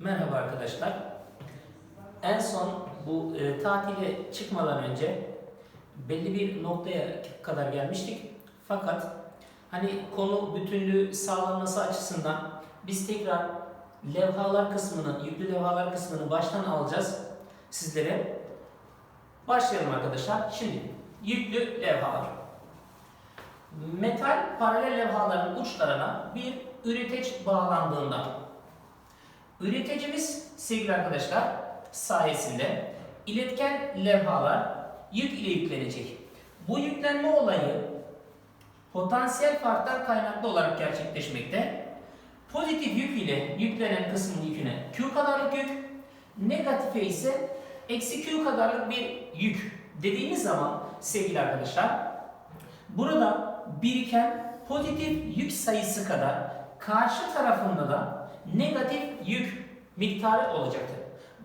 Merhaba arkadaşlar. En son bu e, tatile çıkmadan önce belli bir noktaya kadar gelmiştik. Fakat hani konu bütünlüğü sağlanması açısından biz tekrar levhalar kısmını, yüklü levhalar kısmını baştan alacağız sizlere. Başlayalım arkadaşlar. Şimdi yüklü levhalar. Metal paralel levhaların uçlarına bir üreteç bağlandığında Üreticimiz sevgili arkadaşlar sayesinde iletken levhalar yük ile yüklenecek. Bu yüklenme olayı potansiyel farktan kaynaklı olarak gerçekleşmekte. Pozitif yük ile yüklenen kısmın yüküne Q kadarlık yük, negatife ise eksi Q kadarlık bir yük dediğimiz zaman sevgili arkadaşlar burada biriken pozitif yük sayısı kadar karşı tarafında da negatif yük miktarı olacaktır.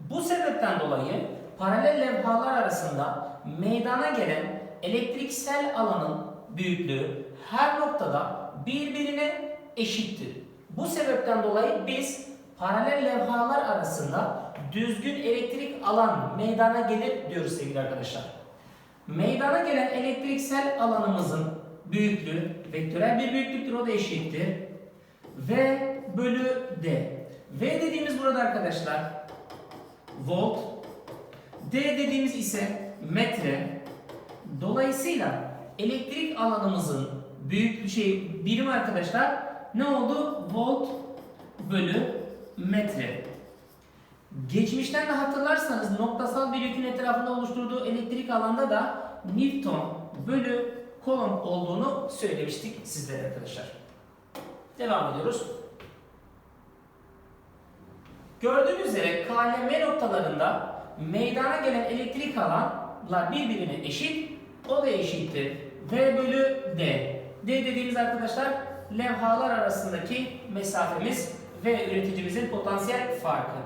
Bu sebepten dolayı paralel levhalar arasında meydana gelen elektriksel alanın büyüklüğü her noktada birbirine eşittir. Bu sebepten dolayı biz paralel levhalar arasında düzgün elektrik alan meydana gelir diyoruz sevgili arkadaşlar. Meydana gelen elektriksel alanımızın büyüklüğü vektörel bir büyüklüktür o da eşittir. V bölü D. V dediğimiz burada arkadaşlar volt. D dediğimiz ise metre. Dolayısıyla elektrik alanımızın büyük şey birim arkadaşlar ne oldu? Volt bölü metre. Geçmişten de hatırlarsanız noktasal bir yükün etrafında oluşturduğu elektrik alanda da Newton bölü kolom olduğunu söylemiştik sizlere arkadaşlar. Devam ediyoruz. Gördüğünüz üzere KLM noktalarında meydana gelen elektrik alanlar birbirine eşit. O da eşittir. V bölü D. D dediğimiz arkadaşlar levhalar arasındaki mesafemiz ve üreticimizin potansiyel farkı.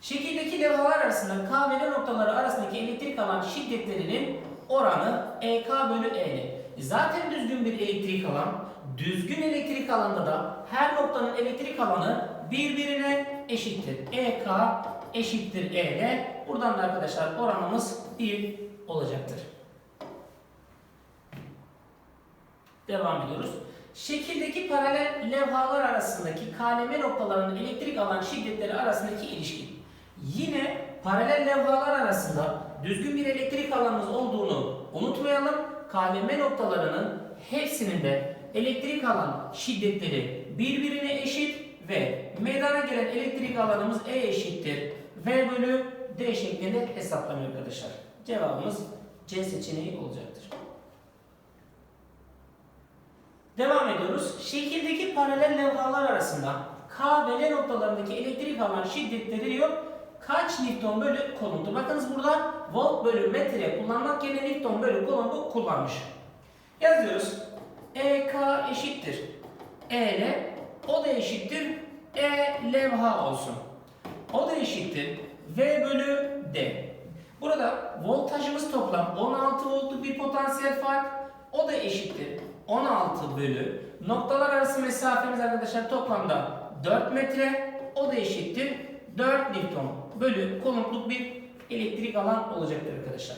Şekildeki levhalar arasında K ve L noktaları arasındaki elektrik alan şiddetlerinin oranı EK bölü EL. Zaten düzgün bir elektrik alan, düzgün elektrik alanda da her noktanın elektrik alanı birbirine eşittir. EK eşittir EL. Buradan da arkadaşlar oranımız 1 olacaktır. Devam ediyoruz. Şekildeki paralel levhalar arasındaki KLM noktalarının elektrik alan şiddetleri arasındaki ilişki. Yine paralel levhalar arasında düzgün bir elektrik alanımız olduğunu unutmayalım. KLM noktalarının hepsinin de elektrik alan şiddetleri birbirine eşit ve meydana gelen elektrik alanımız E eşittir. V bölü D şeklinde hesaplanıyor arkadaşlar. Cevabımız C seçeneği olacaktır. Devam ediyoruz. Şekildeki paralel levhalar arasında K ve L noktalarındaki elektrik alan şiddetleri diyor kaç Newton bölü kolumdur? Bakınız burada volt bölü metre kullanmak yerine Newton bölü kolumu kullanmış. Yazıyoruz. EK eşittir. EL o da eşittir. E levha olsun. O da eşittir. V bölü D. Burada voltajımız toplam 16 voltluk bir potansiyel fark. O da eşittir. 16 bölü noktalar arası mesafemiz arkadaşlar toplamda 4 metre. O da eşittir. 4 Newton bölü kolumluk bir elektrik alan olacaktır arkadaşlar.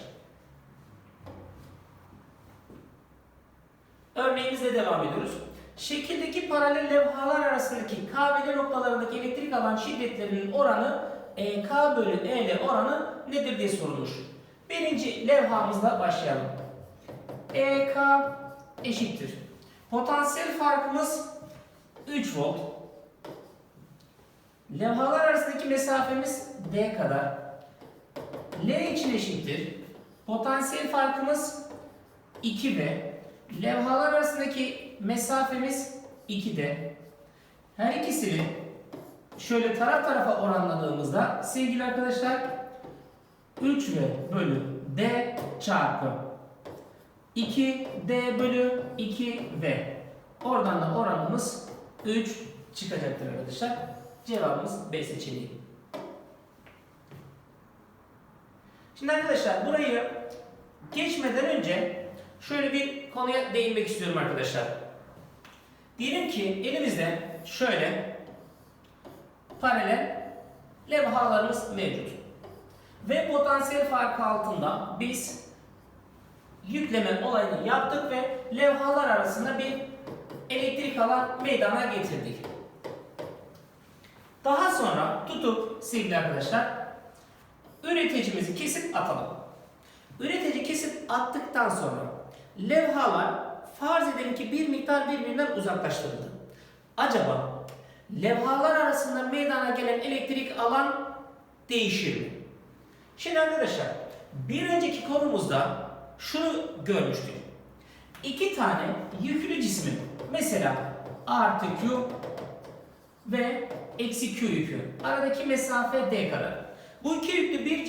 Örneğimizle devam ediyoruz. Şekildeki paralel levhalar arasındaki K ve L noktalarındaki elektrik alan şiddetlerinin oranı EK bölü EL oranı nedir diye sorulmuş. Birinci levhamızla başlayalım. EK eşittir. Potansiyel farkımız 3 volt. Levhalar arasındaki mesafemiz D kadar. L için eşittir. Potansiyel farkımız 2V. Levhalar arasındaki mesafemiz 2D. Her ikisini şöyle taraf tarafa oranladığımızda sevgili arkadaşlar 3V bölü D çarpı 2D bölü 2V. Oradan da oranımız 3 çıkacaktır arkadaşlar. Cevabımız B seçeneği. Şimdi arkadaşlar burayı geçmeden önce şöyle bir konuya değinmek istiyorum arkadaşlar. Diyelim ki elimizde şöyle paralel levhalarımız mevcut. Ve potansiyel farkı altında biz yükleme olayını yaptık ve levhalar arasında bir elektrik alan meydana getirdik. Daha sonra tutup sevgili arkadaşlar üreticimizi kesip atalım. Üretici kesip attıktan sonra levhalar farz edelim ki bir miktar birbirinden uzaklaştırıldı. Acaba levhalar arasında meydana gelen elektrik alan değişir mi? Şimdi arkadaşlar bir önceki konumuzda şunu görmüştük. İki tane yüklü cismin mesela artı Q ve eksi Q yükü. Aradaki mesafe D kadar. Bu iki yüklü, bir,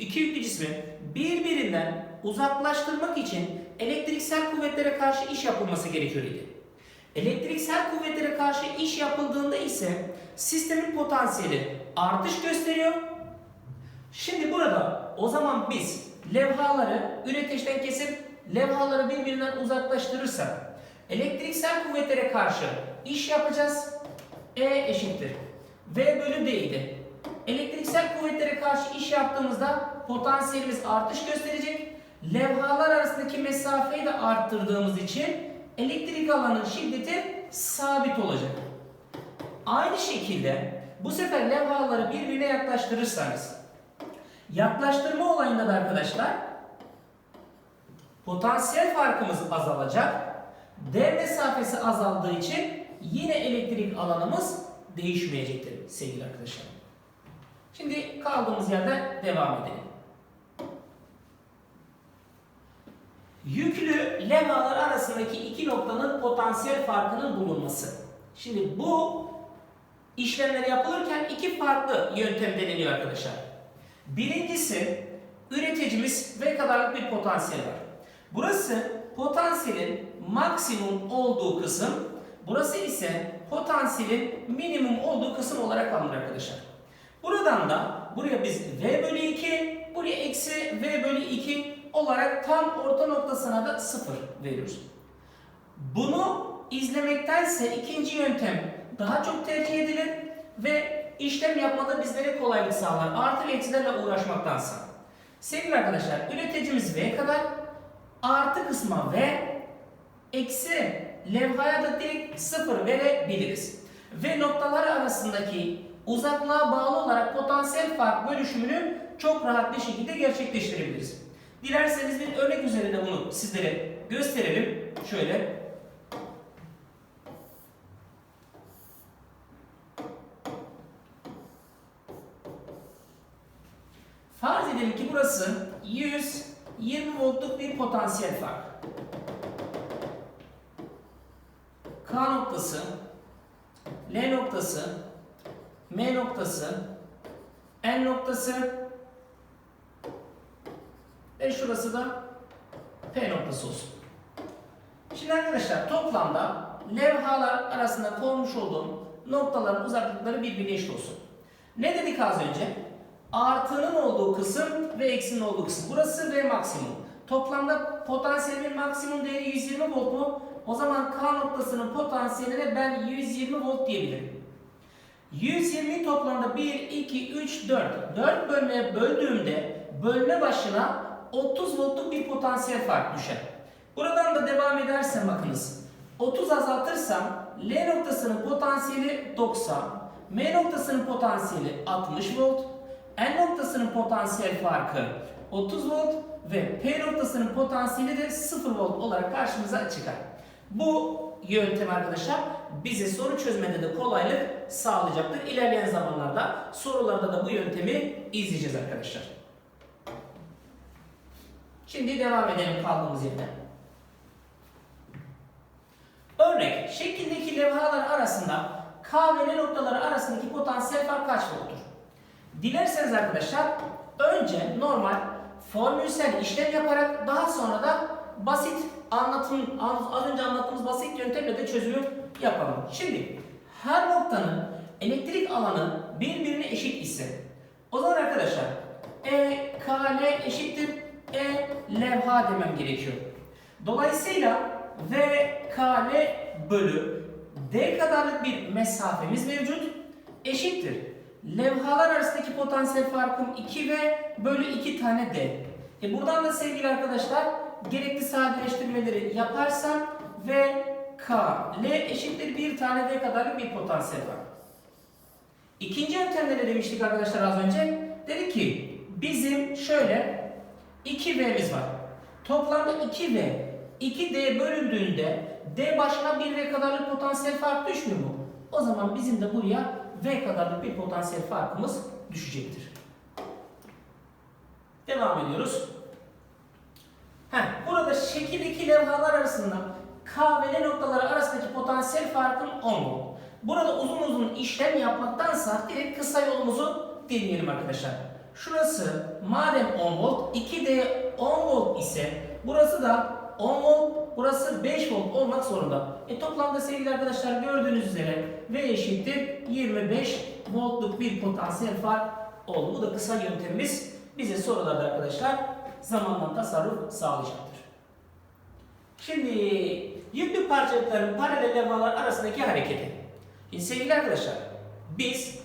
iki yüklü cismi birbirinden uzaklaştırmak için elektriksel kuvvetlere karşı iş yapılması gerekiyor idi. Elektriksel kuvvetlere karşı iş yapıldığında ise sistemin potansiyeli artış gösteriyor. Şimdi burada o zaman biz levhaları üreteçten kesip levhaları birbirinden uzaklaştırırsak elektriksel kuvvetlere karşı iş yapacağız. E eşittir. V bölü D'ydi. Elektriksel kuvvetlere karşı iş yaptığımızda potansiyelimiz artış gösterecek. Levhalar arasındaki mesafeyi de arttırdığımız için elektrik alanın şiddeti sabit olacak. Aynı şekilde bu sefer levhaları birbirine yaklaştırırsanız yaklaştırma olayında da arkadaşlar potansiyel farkımız azalacak. D mesafesi azaldığı için yine elektrik alanımız değişmeyecektir sevgili arkadaşlar. Şimdi kaldığımız yerden devam edelim. Yüklü levhalar arasındaki iki noktanın potansiyel farkının bulunması. Şimdi bu işlemler yapılırken iki farklı yöntem deneniyor arkadaşlar. Birincisi üreticimiz V kadarlık bir potansiyel var. Burası potansiyelin maksimum olduğu kısım. Burası ise potansiyelin minimum olduğu kısım olarak alınır arkadaşlar. Buradan da buraya biz V bölü 2, buraya eksi V bölü 2 olarak tam orta noktasına da 0 veriyoruz. Bunu izlemektense ikinci yöntem daha çok tercih edilir ve işlem yapmada bizlere kolaylık sağlar. Artı ve eksilerle uğraşmaktansa. Sevgili arkadaşlar üreticimiz V kadar artı kısma V eksi levhaya da direkt 0 verebiliriz. Ve noktalar arasındaki uzaklığa bağlı olarak potansiyel fark bölüşümünü çok rahat bir şekilde gerçekleştirebiliriz. Dilerseniz bir örnek üzerinde bunu sizlere gösterelim. Şöyle. Farz edelim ki burası 120 voltluk bir potansiyel fark. K noktası, L noktası, M noktası, N noktası ve şurası da P noktası olsun. Şimdi arkadaşlar toplamda levhalar arasında konmuş olduğum noktaların uzaklıkları birbirine eşit olsun. Ne dedik az önce? Artının olduğu kısım ve eksinin olduğu kısım. Burası V maksimum. Toplamda potansiyelimin maksimum değeri 120 volt mu? O zaman K noktasının potansiyeline ben 120 volt diyebilirim. 120 toplamda 1, 2, 3, 4. 4 bölmeye böldüğümde bölme başına 30 voltluk bir potansiyel fark düşer. Buradan da devam edersem bakınız. 30 azaltırsam L noktasının potansiyeli 90, M noktasının potansiyeli 60 volt, N noktasının potansiyel farkı 30 volt ve P noktasının potansiyeli de 0 volt olarak karşımıza çıkar. Bu yöntem arkadaşlar bize soru çözmede de kolaylık sağlayacaktır. İlerleyen zamanlarda sorularda da bu yöntemi izleyeceğiz arkadaşlar. Şimdi devam edelim kaldığımız yerden. Örnek, şekildeki levhalar arasında K ve L noktaları arasındaki potansiyel fark kaç volttur? Dilerseniz arkadaşlar önce normal formülsel işlem yaparak daha sonra da basit anlatım az önce anlattığımız basit yöntemle de çözümü yapalım. Şimdi her noktanın elektrik alanı birbirine eşit ise o zaman arkadaşlar E K L eşittir E levha demem gerekiyor. Dolayısıyla V K L bölü D kadarlık bir mesafemiz mevcut. Eşittir. Levhalar arasındaki potansiyel farkım 2V bölü 2 tane D. E buradan da sevgili arkadaşlar gerekli sadeleştirmeleri yaparsam V K L eşittir bir tane D kadarlık bir potansiyel var. İkinci yöntemde ne demiştik arkadaşlar az önce? Dedi ki bizim şöyle 2V'miz var. Toplamda 2V 2D bölündüğünde D başına 1V kadarlık potansiyel fark düşmüyor mu? O zaman bizim de buraya V kadarlık bir potansiyel farkımız düşecektir. Devam ediyoruz. Heh, burada şekildeki levhalar arasında K ve L noktaları arasındaki potansiyel farkın 10 volt. Burada uzun uzun işlem yapmaktansa direkt kısa yolumuzu deneyelim arkadaşlar. Şurası madem 10 volt, 2D 10 volt ise burası da 10 volt, burası 5 volt olmak zorunda. E toplamda sevgili arkadaşlar gördüğünüz üzere V eşittir 25 voltluk bir potansiyel fark oldu. Bu da kısa yöntemimiz bize sorularda arkadaşlar zamandan tasarruf sağlayacaktır. Şimdi yüklü parçacıkların paralel levhalar arasındaki hareketi. Şimdi sevgili arkadaşlar biz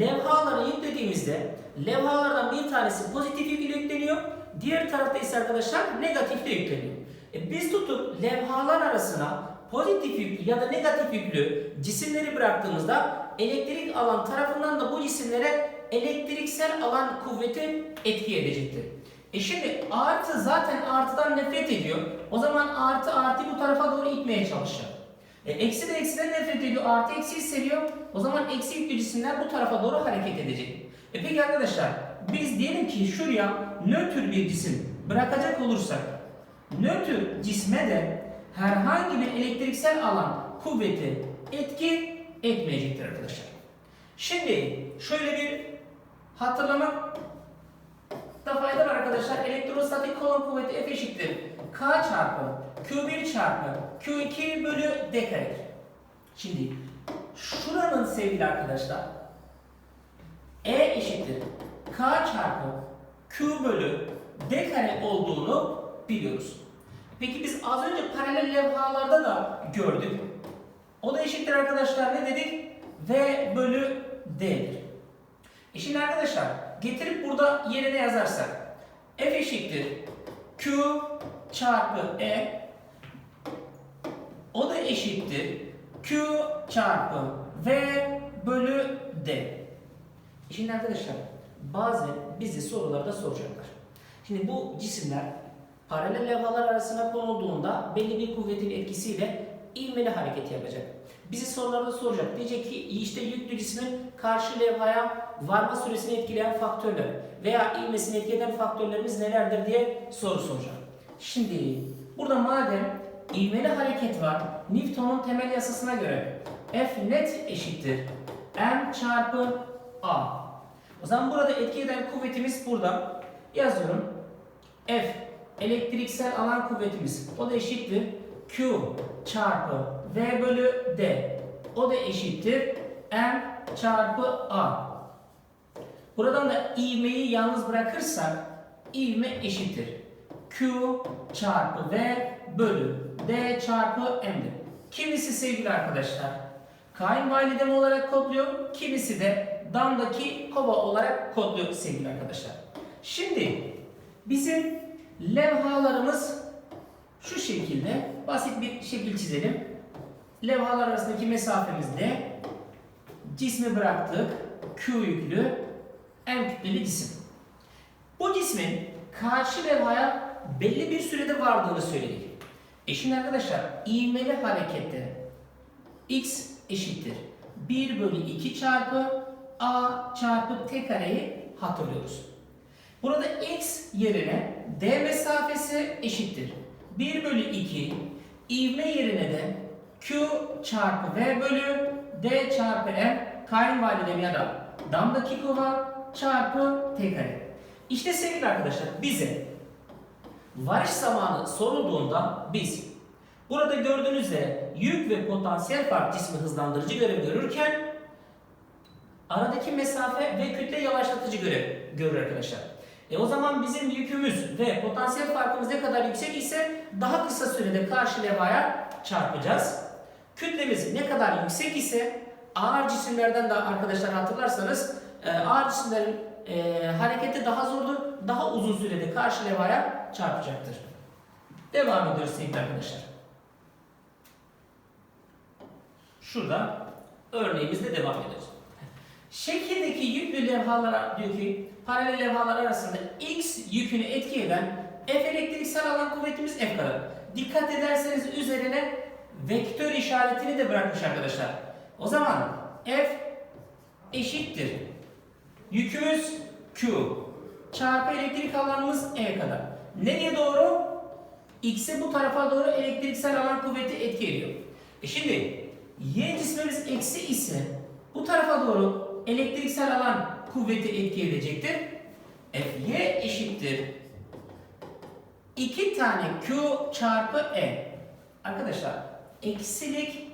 levhaları yüklediğimizde levhalardan bir tanesi pozitif yükle yükleniyor. Diğer tarafta ise arkadaşlar negatifle yükleniyor. E biz tutup levhalar arasına pozitif yüklü ya da negatif yüklü cisimleri bıraktığımızda elektrik alan tarafından da bu cisimlere elektriksel alan kuvveti etki edecektir. E şimdi artı zaten artıdan nefret ediyor. O zaman artı artı bu tarafa doğru itmeye çalışacak. E, eksi de eksiden nefret ediyor. Artı eksiyi seviyor. O zaman eksi yüklü cisimler bu tarafa doğru hareket edecek. E peki arkadaşlar biz diyelim ki şuraya nötr bir cisim bırakacak olursak nötr cisme de herhangi bir elektriksel alan kuvveti etki etmeyecektir arkadaşlar. Şimdi şöyle bir var Elektrostatik kolon kuvveti F eşittir. K çarpı Q1 çarpı Q2 bölü D kare. Şimdi şuranın sevgili arkadaşlar E eşittir. K çarpı Q bölü D kare olduğunu biliyoruz. Peki biz az önce paralel levhalarda da gördük. O da eşittir arkadaşlar ne dedik? V bölü D'dir. E şimdi arkadaşlar getirip burada yerine yazarsak F eşittir Q çarpı E o da eşittir Q çarpı V bölü D. Şimdi arkadaşlar bazen bizi sorularda soracaklar. Şimdi bu cisimler paralel levhalar arasına konulduğunda belli bir kuvvetin etkisiyle ivmeli hareket yapacak. Bizi sorularda soracak. Diyecek ki işte yüklü cismin karşı levhaya varma süresini etkileyen faktörler veya ivmesini etkileyen faktörlerimiz nelerdir diye soru soracak. Şimdi burada madem ivmeli hareket var, Newton'un temel yasasına göre F net eşittir M çarpı A. O zaman burada etki eden kuvvetimiz burada. Yazıyorum. F elektriksel alan kuvvetimiz. O da eşittir Q çarpı V bölü D. O da eşittir M çarpı A. Buradan da ivmeyi yalnız bırakırsak ivme eşittir. Q çarpı V bölü D çarpı M'dir. Kimisi sevgili arkadaşlar kayınvalidem olarak kodluyor. Kimisi de damdaki kova olarak kodluyor sevgili arkadaşlar. Şimdi bizim levhalarımız şu şekilde basit bir şekil çizelim. Levhalar arasındaki mesafemiz D. Cismi bıraktık. Q yüklü. M kütleli cisim. Bu cismin karşı levhaya belli bir sürede vardığını söyledik. E şimdi arkadaşlar ivmeli harekette x eşittir 1 bölü 2 çarpı a çarpı t kareyi hatırlıyoruz. Burada x yerine d mesafesi eşittir 1 bölü 2 ivme yerine de q çarpı v bölü d çarpı m kayınvalidem ya da damdaki kova çarpı t kare. İşte sevgili arkadaşlar bize varış zamanı sorulduğunda biz burada gördüğünüz üzere yük ve potansiyel fark cismi hızlandırıcı görev görürken aradaki mesafe ve kütle yavaşlatıcı görev görür arkadaşlar. E o zaman bizim yükümüz ve potansiyel farkımız ne kadar yüksek ise daha kısa sürede karşı levhaya çarpacağız. Kütlemiz ne kadar yüksek ise ağır cisimlerden de arkadaşlar hatırlarsanız e, ağır cisimlerin e, hareketi daha zordur, daha uzun sürede karşı levhaya çarpacaktır. Devam ediyoruz sevgili arkadaşlar. Şurada örneğimizde devam ediyoruz. Şekildeki yüklü levhalara diyor ki paralel levhalar arasında x yükünü etki eden F elektriksel alan kuvvetimiz F kadar. Dikkat ederseniz üzerine vektör işaretini de bırakmış arkadaşlar. O zaman F eşittir. Yükümüz Q çarpı elektrik alanımız E kadar. Nereye doğru? X'e bu tarafa doğru elektriksel alan kuvveti etki ediyor. E şimdi Y cismimiz eksi ise bu tarafa doğru elektriksel alan kuvveti etki edecektir. Fy eşittir. 2 tane Q çarpı E. Arkadaşlar eksilik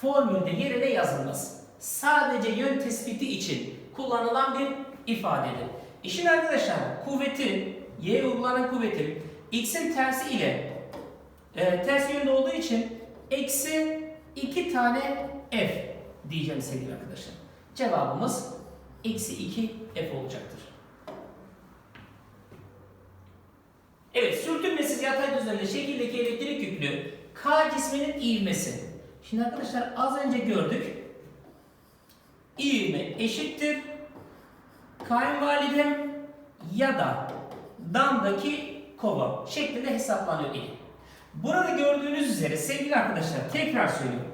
formülde yerine yazılmaz. Sadece yön tespiti için kullanılan bir ifadedir. Şimdi arkadaşlar kuvveti, Y uygulanan kuvveti X'in tersi ile e, ters yönde olduğu için eksi 2 tane F diyeceğim sevgili arkadaşlar. Cevabımız eksi 2 F olacaktır. Evet, sürtünmesiz yatay düzenli şekildeki elektrik yüklü K cisminin ivmesi. Şimdi arkadaşlar az önce gördük. İvme eşittir. Kayınvalidem ya da damdaki kova şeklinde hesaplanıyor ili. Burada gördüğünüz üzere sevgili arkadaşlar tekrar söylüyorum.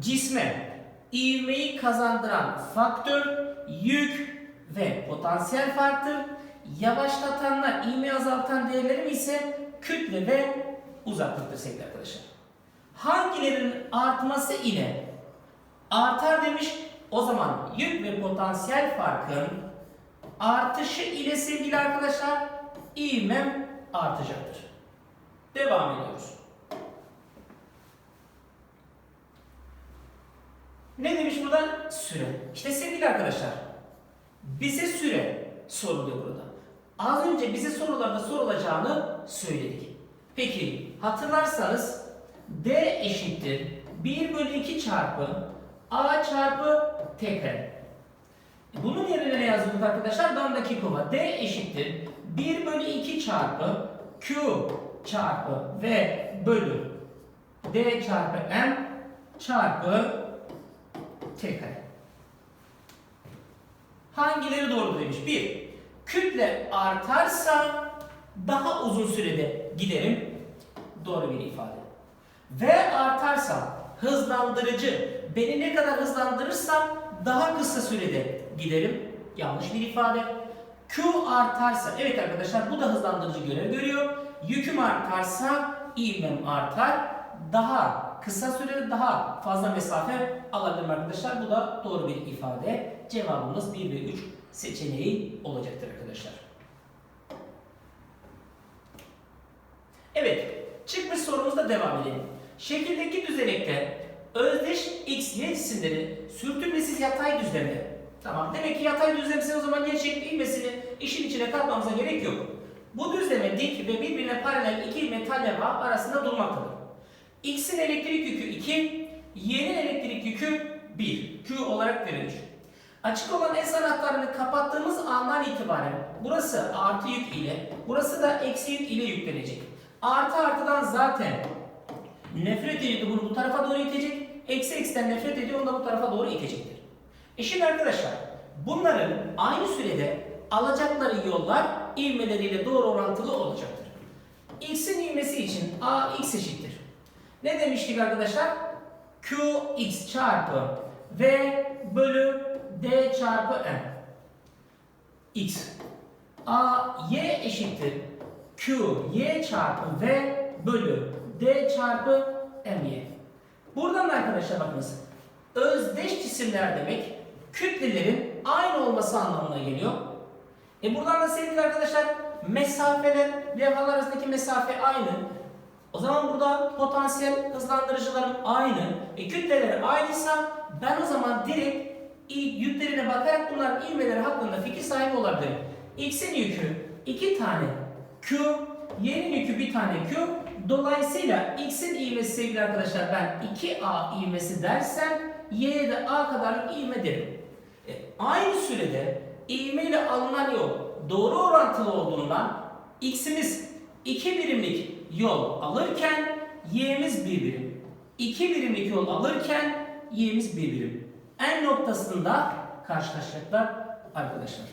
Cisme ivmeyi kazandıran faktör yük ve potansiyel farktır. Yavaşlatanlar, ivmeyi azaltan değerlerim ise kütle ve uzaklıktır sevgili arkadaşlar. Hangilerinin artması ile artar demiş. O zaman yük ve potansiyel farkın artışı ile sevgili arkadaşlar ivmem artacaktır. Devam ediyoruz. Ne demiş burada? Süre. İşte sevgili arkadaşlar, bize süre soruluyor burada. Az önce bize sorularda sorulacağını söyledik. Peki hatırlarsanız D eşittir 1 bölü 2 çarpı A çarpı T kare. Bunun yerine ne yazıyorduk arkadaşlar? Damdaki kova. D eşittir 1 bölü 2 çarpı Q çarpı V bölü D çarpı M çarpı T kare. Hangileri doğru demiş? Bir, kütle artarsa daha uzun sürede giderim. Doğru bir ifade. V artarsa hızlandırıcı beni ne kadar hızlandırırsa daha kısa sürede giderim. Yanlış bir ifade. Q artarsa evet arkadaşlar bu da hızlandırıcı görev görüyor. Yüküm artarsa ivmem artar. Daha kısa sürede daha fazla mesafe alabilirim arkadaşlar. Bu da doğru bir ifade. Cevabımız 1 ve 3 seçeneği olacaktır arkadaşlar. Evet, çıkmış sorumuzda devam edelim. Şekildeki düzenekte özdeş x, y cisimleri sürtünmesiz yatay düzlemde. Tamam, demek ki yatay düzlemse o zaman yer şekli ilmesini işin içine katmamıza gerek yok. Bu düzleme dik ve birbirine paralel iki metal levha arasında durmaktadır. X'in elektrik yükü 2, Y'nin elektrik yükü 1. Q olarak verilmiş. Açık olan S anahtarını kapattığımız andan itibaren burası artı yük ile, burası da eksi yük ile yüklenecek. Artı artıdan zaten nefret ediyordu bunu bu tarafa doğru itecek. Eksi eksiden nefret ediyor onu da bu tarafa doğru itecektir. E şimdi arkadaşlar bunların aynı sürede alacakları yollar ivmeleriyle doğru orantılı olacaktır. X'in ivmesi için A x eşittir. Ne demiştik arkadaşlar? Q x çarpı V bölü D çarpı M. X. A y eşittir. Q y çarpı V bölü D çarpı M y. Buradan da arkadaşlar bakınız. Özdeş cisimler demek kütlelerin aynı olması anlamına geliyor. E buradan da sevgili arkadaşlar mesafeler, levhalar arasındaki mesafe aynı. O zaman burada potansiyel hızlandırıcılarım aynı. E kütleleri aynıysa ben o zaman direkt yüklerine bakarak bunların ivmeleri hakkında fikir sahibi olabilirim. X'in yükü 2 tane Q, Y'nin yükü bir tane Q, Dolayısıyla x'in ivmesi sevgili arkadaşlar ben 2a ivmesi dersem y'ye de a kadarlık ivme derim. E, aynı sürede ivme ile alınan yol doğru orantılı olduğundan x'imiz 2 birimlik yol alırken y'miz 1 birim. 2 birimlik yol alırken y'miz 1 birim. En noktasında karşılaşacaklar arkadaşlar.